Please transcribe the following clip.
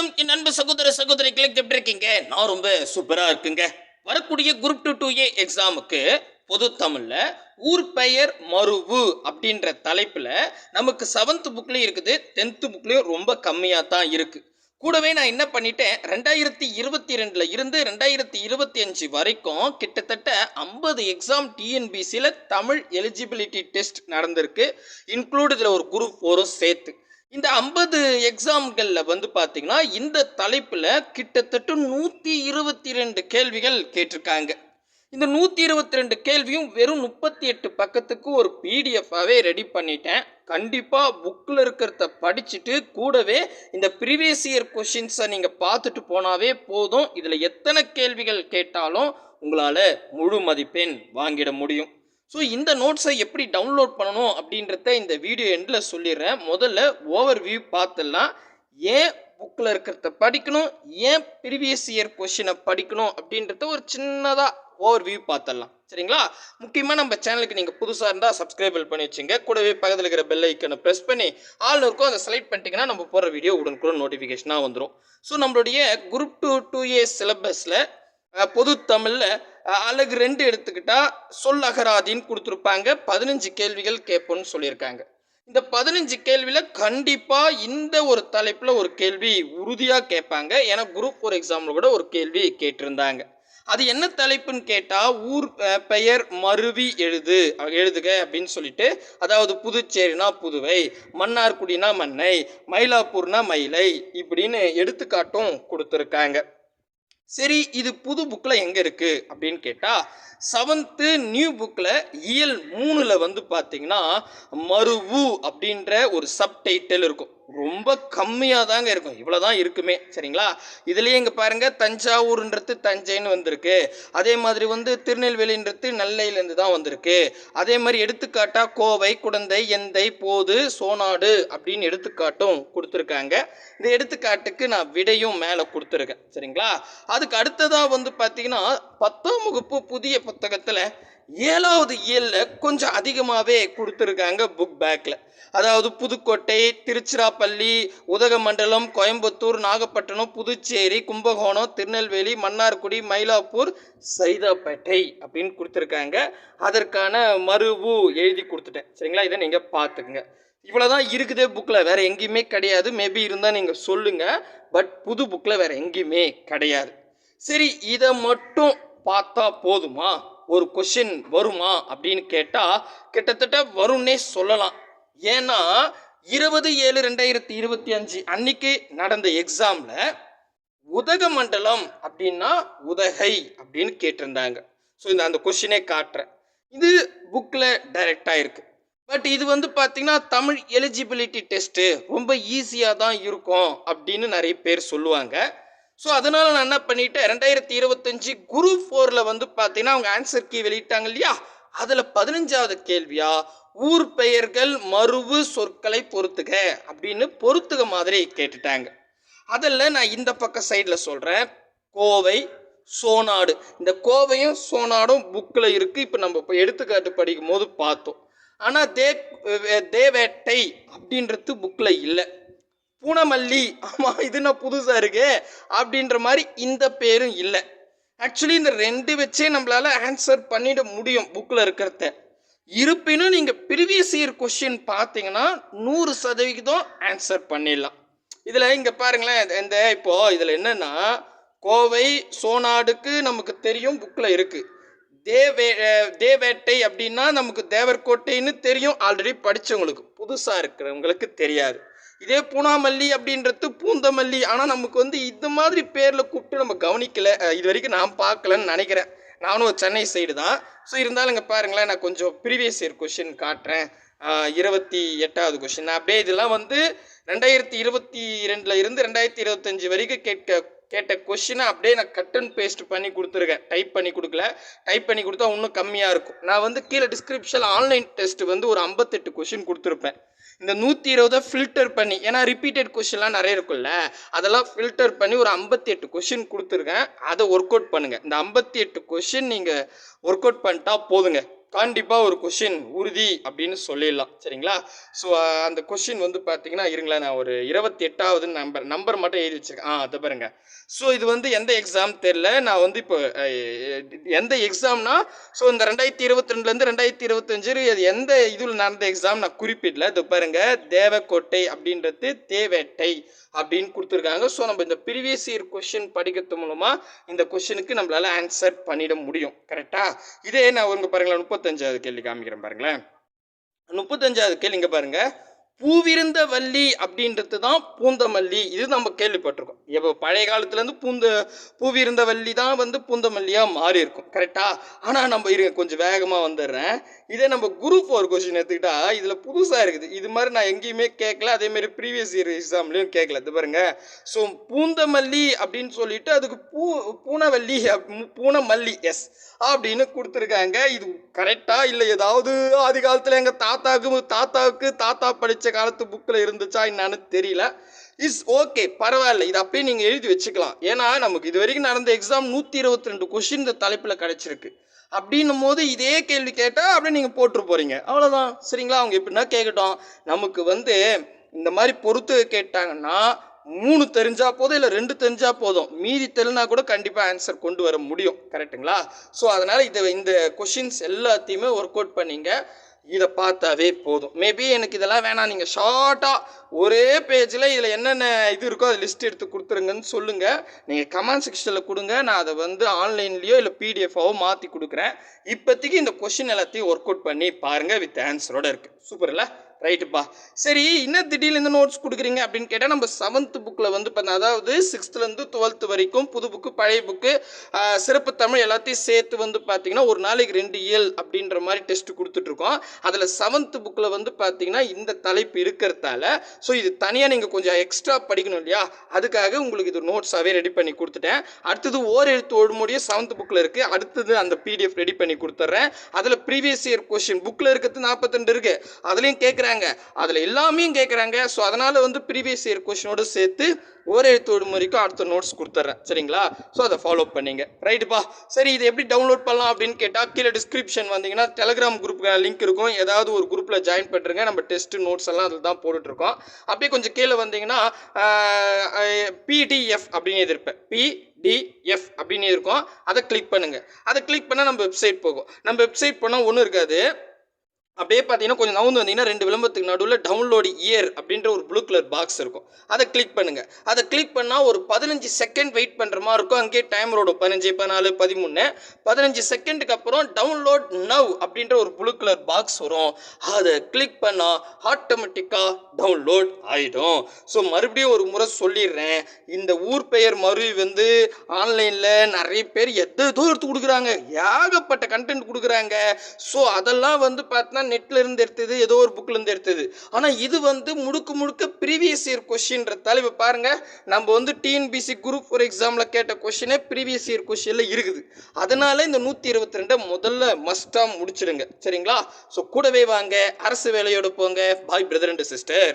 வணக்கம். என் அன்பு சகோதர சகோதரிகளை எப்படி இருக்கீங்க? நான் ரொம்ப சூப்பரா இருக்குங்க. வரக்கூடிய குரூப் டூ டூ ஏ எக்ஸாமுக்கு பொது தமிழ்ல ஊர் பெயர் மருவு அப்படின்ற தலைப்புல நமக்கு செவன்த் புக்லயும் இருக்குது. டென்த் புக்லயும் ரொம்ப கம்மியா தான் இருக்கு. கூடவே நான் என்ன பண்ணிட்டேன்? ரெண்டாயிரத்தி இருபத்தி ரெண்டுல இருந்து ரெண்டாயிரத்தி இருபத்தி அஞ்சு வரைக்கும் கிட்டத்தட்ட ஐம்பது எக்ஸாம் டிஎன்பிசியில் தமிழ் எலிஜிபிலிட்டி டெஸ்ட் நடந்திருக்கு. இன்க்ளூட் இதில் ஒரு குரூப் ஃபோரும் சேர்த்து. இந்த ஐம்பது எக்ஸாம்களில் வந்து பார்த்தீங்கன்னா இந்த தலைப்பில் கிட்டத்தட்ட நூற்றி இருபத்தி ரெண்டு கேள்விகள் கேட்டிருக்காங்க. இந்த நூற்றி இருபத்தி ரெண்டு கேள்வியும் வெறும் முப்பத்தி எட்டு பக்கத்துக்கு ஒரு பிடிஎஃபாகவே ரெடி பண்ணிட்டேன். கண்டிப்பாக புக்கில் இருக்கிறத படிச்சுட்டு கூடவே இந்த ப்ரீவியஸ் இயர் கொஷின்ஸை நீங்கள் பார்த்துட்டு போனாவே போதும். இதில் எத்தனை கேள்விகள் கேட்டாலும் உங்களால் முழு மதிப்பெண் வாங்கிட முடியும். ஸோ இந்த நோட்ஸை எப்படி டவுன்லோட் பண்ணணும் அப்படின்றத இந்த வீடியோ எண்டில் சொல்லிடுறேன். முதல்ல ஓவர் வியூ பார்த்துடலாம். ஏன் புக்கில் இருக்கிறத படிக்கணும்? ஏன் ப்ரீவியஸ் இயர் கொஷினை படிக்கணும் அப்படின்றத ஒரு சின்னதாக ஓவர் வியூ பார்த்துடலாம். சரிங்களா? முக்கியமாக நம்ம சேனலுக்கு நீங்கள் புதுசாக இருந்தால் சப்ஸ்கிரைபிள் பண்ணி வச்சுங்க. கூடவே பக்கத்தில் இருக்கிற பெல் ஐக்கனை ப்ரெஸ் பண்ணி ஆல் இருக்கும் அதை செலக்ட் பண்ணிட்டீங்கன்னா நம்ம போகிற வீடியோ உடனுக்குடன் நோட்டிஃபிகேஷனாக வந்துடும் ஸோ நம்மளுடைய குரூப் டூ டூ ஏ சிலபஸில் பொது தமிழில் அழகு ரெண்டு எடுத்துக்கிட்டா சொல் அகராதின்னு கொடுத்துருப்பாங்க. பதினஞ்சு கேள்விகள் கேட்போன்னு சொல்லியிருக்காங்க. இந்த பதினஞ்சு கேள்வியில் கண்டிப்பாக இந்த ஒரு தலைப்பில் ஒரு கேள்வி உறுதியாக கேட்பாங்க. ஏன்னா குரூப் ஃபோர் எக்ஸாமில் கூட ஒரு கேள்வி கேட்டிருந்தாங்க. அது என்ன தலைப்புன்னு கேட்டால் ஊர் பெயர் மருவி எழுது எழுதுக அப்படின்னு சொல்லிட்டு அதாவது புதுச்சேரினா புதுவை மன்னார்குடினா மன்னை மயிலாப்பூர்னா மயிலை இப்படின்னு எடுத்துக்காட்டும் கொடுத்துருக்காங்க. சரி இது புது புக்கில் எங்கே இருக்குது அப்படின்னு கேட்டால் செவன்த்து நியூ புக்கில் இயல் மூணில் வந்து பார்த்தீங்கன்னா மருவு அப்படின்ற ஒரு சப்டைட்டில் இருக்கும். ரொம்ப கம்மியாக தாங்க இருக்கும். இவ்வளோ தான் இருக்குமே. சரிங்களா? இதுலேயே இங்கே பாருங்கள் தஞ்சாவூர்ன்றது தஞ்சைன்னு வந்திருக்கு. அதே மாதிரி வந்து திருநெல்வேலின்றது நெல்லையிலேருந்து தான் வந்திருக்கு. அதே மாதிரி எடுத்துக்காட்டாக கோவை குடந்தை எந்தை போது சோனாடு அப்படின்னு எடுத்துக்காட்டும் கொடுத்துருக்காங்க. இந்த எடுத்துக்காட்டுக்கு நான் விடையும் மேலே கொடுத்துருக்கேன். சரிங்களா? அதுக்கு அடுத்ததாக வந்து பார்த்தீங்கன்னா பத்தாம் வகுப்பு புதிய புத்தகத்தில் ஏழாவது இயலில் கொஞ்சம் அதிகமாகவே கொடுத்துருக்காங்க புக் பேக்கில் அதாவது புதுக்கோட்டை திருச்சிராப்பள்ளி உதகமண்டலம் கோயம்புத்தூர் நாகப்பட்டினம் புதுச்சேரி கும்பகோணம் திருநெல்வேலி மன்னார்குடி மயிலாப்பூர் சைதாப்பேட்டை அப்படின்னு கொடுத்துருக்காங்க. அதற்கான மறுவு எழுதி கொடுத்துட்டேன். சரிங்களா? இதை நீங்கள் பார்த்துக்குங்க. இவ்வளோதான் இருக்குதே புக்கில் வேறு எங்கேயுமே கிடையாது. மேபி இருந்தால் நீங்கள் சொல்லுங்கள் பட் புது புக்கில் வேறு எங்கேயுமே கிடையாது. சரி இதை மட்டும் பார்த்தா போதுமா? ஒரு கொஷின் வருமா அப்படின்னு கேட்டால் கிட்டத்தட்ட வரும்னே சொல்லலாம். ஏன்னா இருபது ஏழு ரெண்டாயிரத்தி இருபத்தி அஞ்சு அன்னைக்கு நடந்த எக்ஸாமில் உதகமண்டலம் அப்படின்னா உதகை அப்படின்னு கேட்டிருந்தாங்க. ஸோ இந்த அந்த கொஷினே காட்டுறேன். இது புக்கில் டைரெக்டாக இருக்குது பட் இது வந்து பார்த்தீங்கன்னா தமிழ் எலிஜிபிலிட்டி டெஸ்ட்டு ரொம்ப ஈஸியாக தான் இருக்கும் அப்படின்னு நிறைய பேர் சொல்லுவாங்க. ஸோ அதனால் நான் என்ன பண்ணிட்டேன்? ரெண்டாயிரத்தி இருபத்தஞ்சி குரு ஃபோரில் வந்து பார்த்தீங்கன்னா அவங்க ஆன்சர் கீ வெளியிட்டாங்க இல்லையா? அதில் பதினஞ்சாவது கேள்வியா? ஊர் பெயர்கள் மருவு சொற்களை பொறுத்துக அப்படின்னு பொறுத்துக மாதிரி கேட்டுட்டாங்க. அதில் நான் இந்த பக்க சைடில் சொல்கிறேன் கோவை சோனாடு. இந்த கோவையும் சோனாடும் புக்கில் இருக்குது இப்போ நம்ம இப்போ எடுத்துக்காட்டு படிக்கும் போது பார்த்தோம். ஆனால் தே தேவேட்டை அப்படின்றது புக்கில் இல்லை. பூனமல்லி. ஆமாம் இது நான் புதுசாக இருக்கு? அப்படின்ற மாதிரி இந்த பேரும் இல்லை. ஆக்சுவலி இந்த ரெண்டு வச்சே நம்மளால் ஆன்சர் பண்ணிட முடியும் புக்கில் இருக்கிறத. இருப்பினும் நீங்கள் ப்ரீவியஸ் இயர் கொஷின் பார்த்தீங்கன்னா நூறு சதவிகிதம் ஆன்சர் பண்ணிடலாம். இதில் இங்கே பாருங்களேன் இந்த- இப்போது இப்போ இதில் என்னென்னா கோவை சோனாடுக்கு நமக்கு தெரியும் புக்கில் இருக்குது தேவே தேவேட்டை அப்படின்னா நமக்கு தேவர்கோட்டைன்னு தெரியும் ஆல்ரெடி படித்தவங்களுக்கு புதுசாக இருக்கிறவங்களுக்கு தெரியாது. இதே பூனாமல்லி அப்படின்றது பூந்தமல்லி. ஆனால் நமக்கு வந்து இந்த மாதிரி பேரில் கூப்பிட்டு நம்ம கவனிக்கலை. இது வரைக்கும் நான் பார்க்கலன்னு நினைக்கிறேன். நானும் ஒரு சென்னை சைடு தான். ஸோ இருந்தாலும் இங்கே பாருங்களேன் நான் கொஞ்சம் ப்ரீவியஸ் இயர் கொஷின் காட்டுறேன். இருபத்தி எட்டாவது கொஷின் நான் அப்படியே இதெல்லாம் வந்து ரெண்டாயிரத்தி இருபத்தி ரெண்டில் இருந்து ரெண்டாயிரத்தி இருபத்தஞ்சி வரைக்கும் கேட்க கேட்ட கொஷினை அப்படியே நான் கட் அண்ட் பேஸ்ட் பண்ணி கொடுத்துருக்கேன். டைப் பண்ணி கொடுக்கல. டைப் பண்ணி கொடுத்தா இன்னும் கம்மியாக இருக்கும். நான் வந்து கீழே டிஸ்கிரிப்ஷன் ஆன்லைன் டெஸ்ட் வந்து ஒரு ஐம்பத்தெட்டு கொஷின் கொடுத்துருப்பேன். இந்த நூற்றி இருபதை ஃபில்டர் பண்ணி ஏன்னா ரிப்பீட்டட் கொஷின்லாம் நிறைய இருக்கும்ல அதெல்லாம் ஃபில்டர் பண்ணி ஒரு ஐம்பத்தி எட்டு கொஷின் கொடுத்துருக்கேன். அதை ஒர்க் அவுட் பண்ணுங்கள் இந்த ஐம்பத்தி எட்டு கொஷின் நீங்கள் ஒர்க் அவுட் பண்ணிட்டா போதுங்க. கண்டிப்பாக ஒரு கொஷின் உறுதி அப்படின்னு சொல்லிடலாம். சரிங்களா? ஸோ அந்த கொஷின் வந்து பார்த்தீங்கன்னா இருங்களேன் நான் ஒரு இருபத்தி எட்டாவது நம்பர் நம்பர் மட்டும் எழுதி வச்சிருக்கேன். ஆ அதை பாருங்க. ஸோ இது வந்து எந்த எக்ஸாம் தெரில நான் வந்து இப்போ எந்த எக்ஸாம்னா ஸோ இந்த ரெண்டாயிரத்தி இருபத்தி ரெண்டுலேருந்து ரெண்டாயிரத்தி இருபத்தஞ்சு அது எந்த இதில் நடந்த எக்ஸாம் நான் குறிப்பிடல. இது பாருங்க தேவக்கோட்டை அப்படின்றது தேவேட்டை அப்படின்னு கொடுத்துருக்காங்க. ஸோ நம்ம இந்த ப்ரீவியஸ் இயர் கொஷின் படிக்கிறது மூலமாக இந்த கொஷினுக்கு நம்மளால் ஆன்சர் பண்ணிட முடியும். கரெக்டாக இதே நான் உங்க பாருங்களேன் முப்பத்தஞ்சாவது கேள்வி காமிக்கிறேன் பாருங்களேன். முப்பத்தஞ்சாவது கேள்வி இங்கே பாருங்க. பூவிருந்த வள்ளி அப்படின்றது தான் பூந்தமல்லி. இது நம்ம கேள்விப்பட்டிருக்கோம். இப்போ பழைய காலத்துலேருந்து பூந்த பூவிருந்த வள்ளி தான் வந்து பூந்தமல்லியாக மாறி இருக்கும் கரெக்டாக ஆனால் நம்ம இருங்க கொஞ்சம் வேகமாக வந்துடுறேன். இதே நம்ம குரூப் ஒரு கொஸ்டின் எடுத்துக்கிட்டா இதில் புதுசாக இருக்குது. இது மாதிரி நான் எங்கேயுமே கேட்கல. அதேமாரி ப்ரீவியஸ் இயர் எக்ஸாம்லேயும் கேட்கல. இது பாருங்க. ஸோ பூந்தமல்லி அப்படின்னு சொல்லிட்டு அதுக்கு பூ பூனவல்லி பூனமல்லி எஸ் அப்படின்னு கொடுத்துருக்காங்க. இது கரெக்டாக இல்லை ஏதாவது ஆதி காலத்தில் எங்கள் தாத்தாவுக்கு தாத்தாவுக்கு தாத்தா படித்த காலத்து புக்கில் இருந்துச்சா என்னன்னு தெரியல. இஸ் ஓகே பரவாயில்ல. இது அப்படியே நீங்கள் எழுதி வச்சுக்கலாம். ஏன்னா நமக்கு இது வரைக்கும் நடந்த எக்ஸாம் நூற்றி இருபத்தி ரெண்டு கொஷின் இந்த தலைப்பில் கிடச்சிருக்கு. அப்படின்னும் போது இதே கேள்வி கேட்டால் அப்படியே நீங்கள் போட்டு போகிறீங்க அவ்வளோதான் சரிங்களா? அவங்க எப்படின்னா கேட்கட்டும் நமக்கு வந்து இந்த மாதிரி பொறுத்து கேட்டாங்கன்னா மூணு தெரிஞ்சா போதும் இல்லை ரெண்டு தெரிஞ்சா போதும். மீதி தெரினா கூட கண்டிப்பாக ஆன்சர் கொண்டு வர முடியும். கரெக்ட்டுங்களா ஸோ அதனால் இதை இந்த கொஷின்ஸ் எல்லாத்தையுமே ஒர்க் அவுட் பண்ணீங்க. இதை பார்த்தாவே போதும். மேபி எனக்கு இதெல்லாம் வேணாம். நீங்கள் ஷார்ட்டாக ஒரே பேஜில் இதில் என்னென்ன இது இருக்கோ அதை லிஸ்ட் எடுத்து கொடுத்துருங்கன்னு சொல்லுங்கள் நீங்கள் கமெண்ட் செக்ஷனில் கொடுங்க. நான் அதை வந்து ஆன்லைன்லேயோ இல்லை பிடிஎஃபாவோ மாற்றி கொடுக்குறேன். இப்போதைக்கு இந்த கொஷின் எல்லாத்தையும் ஒர்க் அவுட் பண்ணி பாருங்கள் வித் ஆன்சரோட இருக்குது சூப்பர்ல ரைட்டுப்பா சரி இன்னும் திடீர்னு இந்த நோட்ஸ் கொடுக்குறீங்க அப்படின்னு கேட்டால் நம்ம செவன்த் புக்கில் வந்து பார்த்தா அதாவது சிக்ஸ்த்துலேருந்து டுவெல்த் வரைக்கும் புது புக்கு பழைய புக்கு சிறப்பு தமிழ் எல்லாத்தையும் சேர்த்து வந்து பார்த்தீங்கன்னா ஒரு நாளைக்கு ரெண்டு இயல் அப்படின்ற மாதிரி டெஸ்ட் கொடுத்துட்ருக்கோம். அதில் செவன்த் புக்கில் வந்து பார்த்தீங்கன்னா இந்த தலைப்பு இருக்கிறதால ஸோ இது தனியாக நீங்கள் கொஞ்சம் எக்ஸ்ட்ரா படிக்கணும் இல்லையா? அதுக்காக உங்களுக்கு இது நோட்ஸாகவே ரெடி பண்ணி கொடுத்துட்டேன். அடுத்தது ஓர் எழுத்து ஒழுமொழியும் செவன்த் புக்கில் இருக்குது அடுத்தது அந்த பிடிஎஃப் ரெடி பண்ணி கொடுத்துட்றேன். அதில் ப்ரீவியஸ் இயர் கொஷின் புக்கில் இருக்கிறது நாற்பத்தெண்டு இருக்குது அதுலேயும் கேட்குறாங்க அதில் எல்லாமே கேட்குறாங்க ஸோ அதனால் வந்து ப்ரீவியஸ் இயர் கொஷினோடு சேர்த்து ஒரு எழுத்து ஒழுமொழிக்கும் அடுத்த நோட்ஸ் கொடுத்துட்றேன் சரிங்களா? ஸோ அதை ஃபாலோ பண்ணிங்க. ரைட்டுப்பா சரி இது எப்படி டவுன்லோட் பண்ணலாம் அப்படின்னு கேட்டால் கீழே டிஸ்கிரிப்ஷன் வந்தீங்கன்னா டெலகிராம் குரூப்புக்கு லிங்க் இருக்கும். ஏதாவது ஒரு குரூப்பில் ஜாயின் பண்ணுறங்க நம்ம டெஸ்ட் நோட்ஸ் எல்லாம் அதில் தான் போட்டுட்ருக்கோம். அப்படியே கொஞ்சம் கீழே வந்தீங்கன்னா பிடிஎஃப் அப்படின்னு எதிர்ப்பேன். பிடிஎஃப் அப்படின்னு இருக்கும். அதை கிளிக் பண்ணுங்கள் அதை கிளிக் பண்ணால் நம்ம வெப்சைட் போகும். நம்ம வெப்சைட் போனால் ஒன்றும் இருக்காது. அப்படியே பார்த்தீங்கன்னா கொஞ்சம் நவுந்து வந்தீங்கன்னா ரெண்டு விளம்பரத்துக்கு நடுவில் டவுன்லோடு இயர் அப்படின்ற ஒரு ப்ளூ கலர் பாக்ஸ் இருக்கும். அதை கிளிக் பண்ணுங்கள் அதை கிளிக் பண்ணால் ஒரு பதினஞ்சு செகண்ட் வெயிட் பண்ணுற மாதிரி இருக்கும். அங்கேயே டைம் ரோடு பதினஞ்சு பதினாலு பதிமூணு. பதினஞ்சு செகண்டுக்கு அப்புறம் டவுன்லோட் நவ் அப்படின்ற ஒரு ப்ளூ கலர் பாக்ஸ் வரும். அதை கிளிக் பண்ணால் ஆட்டோமேட்டிக்காக டவுன்லோட் ஆகிடும் ஸோ மறுபடியும் ஒரு முறை சொல்லிடுறேன். இந்த ஊர் பெயர் மருவி வந்து ஆன்லைனில் நிறைய பேர் எத்தனை தூரத்து எடுத்து கொடுக்குறாங்க? ஏகப்பட்ட கண்டென்ட் கொடுக்குறாங்க. ஸோ அதெல்லாம் வந்து பார்த்தீங்கன்னா நெட்ல இருந்து எடுத்தது ஏதோ ஒரு புக்ல இருந்து எடுத்தது. ஆனால் இது வந்து முழுக்க முழுக்க ப்ரீவியஸ் இயர் கொஸ்டின்றதால இப்போ பாருங்க நம்ம வந்து டிஎன்பிசி குரூப் ஃபார் எக்ஸாமில் கேட்ட கொஷினே ப்ரீவியஸ் இயர் கொஷினில் இருக்குது. அதனால இந்த நூற்றி இருபத்தி ரெண்டை முதல்ல மஸ்டா முடிச்சிடுங்க. சரிங்களா? ஸோ கூடவே வாங்க அரசு வேலையோட போங்க. பாய் பிரதர் அண்ட் சிஸ்டர்